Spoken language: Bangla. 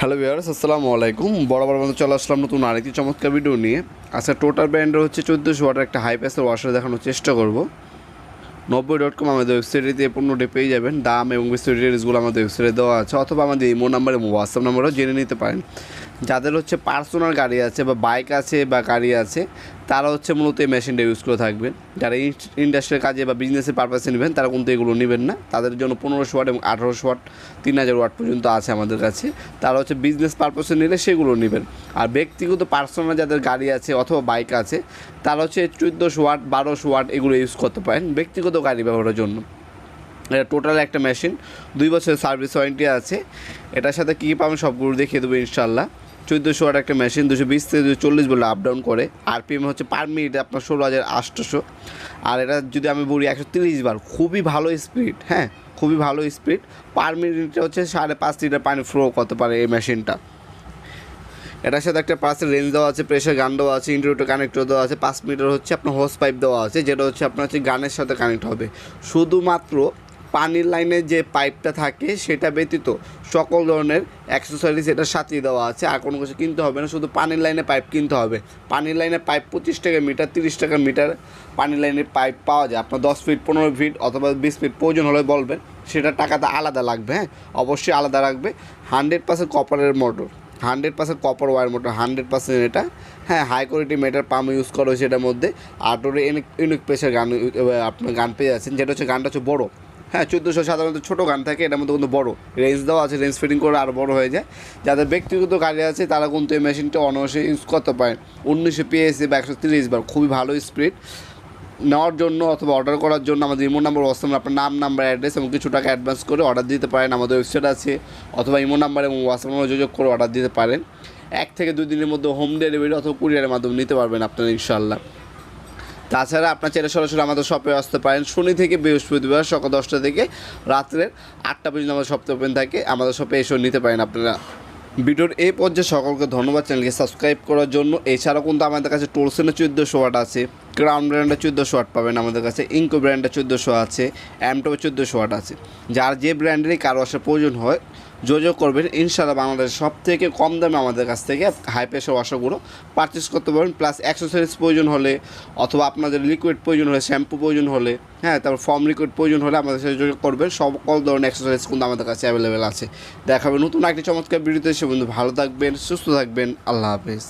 হ্যালো ভিউয়ার্স আসসালামু আলাইকুম। বড় বড় মতো চলে আসলাম নতুন আরেকটি চমৎকার ভিডিও নিয়ে। আচ্ছা টোটাল ব্র্যান্ডের হচ্ছে চোদ্দোশো ওয়াটার একটা হাই প্রেসার ওয়াশার দেখানোর চেষ্টা করব। নব্বই ডট কম আমাদের ওয়েবসাইটে দিয়ে পণ্যটি পেয়ে যাবেন। দাম এবং বিস্তারিত ডিটেলসগুলো আমাদের ওয়েবসাইটে দেওয়া আছে, অথবা আমাদের ইমো নাম্বার এবং হোয়াটসঅ্যাপ নাম্বারও জেনে নিতে পারেন। যাদের হচ্ছে পার্সোনাল গাড়ি আছে বা বাইক আছে বা গাড়ি আছে তারা হচ্ছে মূলত এই মেশিনটা ইউজ করে থাকবেন যারা ইন্ডাস্ট্রিয়াল কাজে বা বিজনেসের পারপাসে নেবেন, তারা কিন্তু এগুলো নেবেন না। তাদের জন্য পনেরোশো ওয়াট এবং আঠারোশো ওয়াট, তিন হাজার ওয়াট পর্যন্ত আছে আমাদের কাছে। তারা হচ্ছে বিজনেস পারপাসে নিলে সেগুলো নেবেন। আর ব্যক্তিগত পার্সোনাল যাদের গাড়ি আছে অথবা বাইক আছে, তারা হচ্ছে চোদ্দোশো ওয়াট, বারোশো ওয়াট এগুলো ইউজ করতে পারেন ব্যক্তিগত গাড়ি ব্যবহারের জন্য। এটা টোটাল একটা মেশিন দুই বছরের সার্ভিস ওয়ারেন্টি আছে। এটার সাথে কী কী পাবেন সবগুলো দেখিয়ে দেবো ইনশাল্লাহ চোদ্দোশো ওয়াট একটা মেশিন দুশো বিশ থেকে দুশো চল্লিশ বলে আপ ডাউন করে। আরপিএম হচ্ছে পার মিনিট আপনার ষোলো হাজার আটশোশো। আর এটা যদি আমি বলি একশো তিরিশ বার, খুবই ভালো স্পিড হ্যাঁ খুবই ভালো স্পিড পার মিনিটে হচ্ছে সাড়ে পাঁচ লিটার পানি ফ্লো করতে পারে এই মেশিনটা এটার সাথে একটা পাঁচের রেঞ্জ দেওয়া আছে প্রেশার গান দেওয়া আছে ইন্টারভিউটা কানেক্টর দেওয়া আছে, পাঁচ মিটার হচ্ছে আপনার হোস পাইপ দেওয়া আছে, যেটা হচ্ছে আপনার হচ্ছে গানের সাথে কানেক্ট হবে। শুধুমাত্র পানির লাইনে যে পাইপটা থাকে সেটা ব্যতীত সকল ধরনের অ্যাক্সেসরিজ এটার সাথেই দেওয়া আছে। আর কোনো কিছু কিনতে হবে না, শুধু পানির লাইনে পাইপ কিনতে হবে। পানির লাইনে পাইপ পঁচিশ টাকা মিটার, তিরিশ টাকা মিটার পানির লাইনের পাইপ পাওয়া যায়। আপনার দশ ফিট পনেরো ফিট অথবা বিশ ফিট প্রয়োজন হলে বলবেন, সেটা টাকাটা আলাদা লাগবে হ্যাঁ? অবশ্যই আলাদা রাখবে। হান্ড্রেড পার্সেন্ট কপারের motor hundred percent copper wire motor hundred percent এটা হ্যাঁ? High quality metal pump use করা হয়েছে এটার মধ্যে। ওটা ইউনিক প্রেশার গান আপনার গান পেয়ে যাচ্ছেন, যেটা হচ্ছে গানটা হচ্ছে বড়ো। হ্যাঁ চোদ্দোশো সাধারণত ছোটো গান থাকে, এটার মধ্যে কিন্তু বড়ো। রেঞ্জ দেওয়া আছে, রেঞ্জ ফিটিং করে আরও বড়ো হয়ে যায়। যাদের ব্যক্তিগত গাড়ি আছে, তারা কিন্তু এই মেশিনটা অনায়াসে ইউজ করতে পারেন। উনিশশো পিএসসি বা একশো তিরিশ বার, খুবই ভালো স্পিড নেওয়ার জন্য অথবা অর্ডার করার জন্য আমাদের ইমো নাম্বার হোয়াটসঅ্যাপ আপনার নাম নাম্বার অ্যাড্রেস এবং কিছু টাকা অ্যাডভান্স করে অর্ডার দিতে পারেন। আমাদের ওয়েবসাইট আছে, অথবা ইমো নাম্বার এবং হোয়াটসঅ্যাপ নাম্বার যোগাযোগ করে অর্ডার দিতে পারেন। এক থেকে দুই দিনের মধ্যে হোম ডেলিভারি অথবা কুরিয়ারের মাধ্যমে নিতে পারবেন আপনারা ইনশাল্লাহ তাছাড়া আপনার চাইলে সরাসরি আমাদের শপে আসতে পারেন। শনি থেকে বৃহস্পতিবার সকাল দশটা থেকে রাত্রের আটটা পর্যন্ত আমাদের শপে ওপেন থাকে। আমাদের শপে এসেও নিতে পারেন আপনারা। ভিডিওর এই পর্যায়ে সকলকে ধন্যবাদ চ্যানেলকে সাবস্ক্রাইব করার জন্য। এছাড়াও কিন্তু আমাদের কাছে টোলসেনের চোদ্দোশো ওয়াট আছে ক্রাউন ব্র্যান্ডের চোদ্দোশো ওয়াট পাবেন আমাদের কাছে ইঙ্কো ব্র্যান্ডের চোদ্দোশো আছে অ্যামটোপের চোদ্দোশো ওয়াট আছে। যার যে ব্র্যান্ডেরই কারও আসার প্রয়োজন হয় যোগাযোগ করবেন। ইনশাআল্লাহ বাংলাদেশের সব থেকে কম দামে আমাদের কাছ থেকে হাই প্রেশার ওয়াশারগুলো পারচেস করতে পারবেন। প্লাস অ্যাক্সেসরিজ প্রয়োজন হলে অথবা আপনাদের লিকুইড প্রয়োজন হলে শ্যাম্পু প্রয়োজন হলে হ্যাঁ তারপর ফর্ম লিকুইড প্রয়োজন হলে আমাদের সাথে যোগাযোগ করবেন। সকল ধরনের অ্যাক্সেসরিজ কিন্তু আমাদের কাছে অ্যাভেলেবেল আছে। দেখাবেন নতুন একটি চমৎকার বিরুদ্ধে সে বন্ধু ভালো থাকবেন, সুস্থ থাকবেন। আল্লাহ হাফেজ।